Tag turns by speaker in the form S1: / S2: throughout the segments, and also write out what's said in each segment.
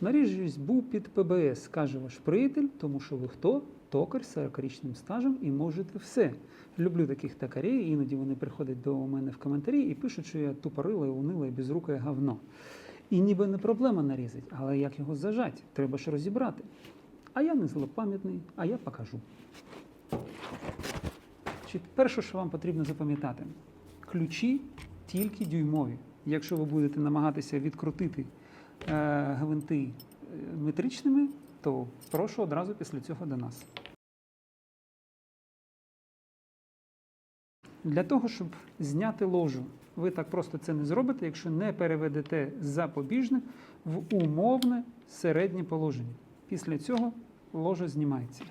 S1: Наріж різьбу під ПБС, каже ваш приятель, тому що ви хто? Токар з 40-річним стажем і можете все. Люблю таких токарів, іноді вони приходять до мене в коментарі і пишуть, що я тупорила, унила і безруке говно. І ніби не проблема нарізати, але як його зажать? Треба ж розібрати. А я не злопам'ятний, а я покажу. Чи перше, що вам потрібно запам'ятати, ключі тільки дюймові. Якщо ви будете намагатися відкрутити гвинти е, метричними, то прошу одразу після цього до нас. Для того, щоб зняти ложу, ви так просто це не зробите, якщо не переведете запобіжник в умовне середнє положення. Після цього ложа знімається.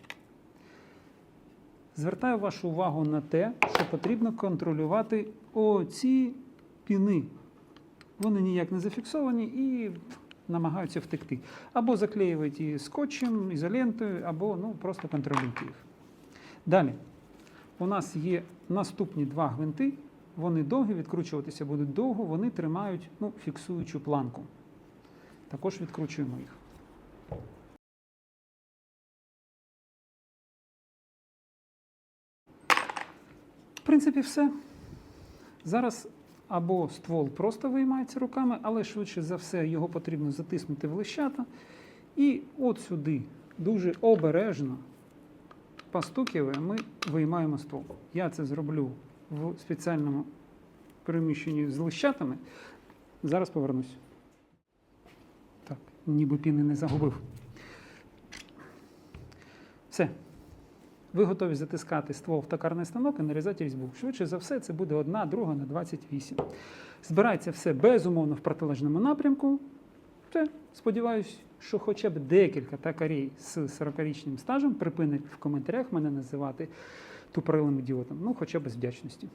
S1: Звертаю вашу увагу на те, що потрібно контролювати оці піни. Вони ніяк не зафіксовані і намагаються втекти. Або заклеювати її скотчем, ізолентою, або ну, просто контролюйте їх. Далі. У нас є наступні два гвинти. Вони довгі, відкручуватися будуть довго, вони тримають ну, фіксуючу планку. Також відкручуємо їх. В принципі, все. Зараз або ствол просто виймається руками, але швидше за все його потрібно затиснути в лищата. І от сюди дуже обережно постукивая, ми виймаємо ствол. Я це зроблю в спеціальному приміщенні з лищатами. Зараз повернусь. Так, ніби піни не загубив. Все. Ви готові затискати ствол в токарний станок і нарізати різьбу. Швидше за все, це буде одна, друга на 28. Збирається все безумовно в протилежному напрямку. Це, Сподіваюсь, що хоча б декілька такарей з 40-річним стажем припинить в коментарях мене називати тупорилим ідіотом. Ну, хоча б з вдячності.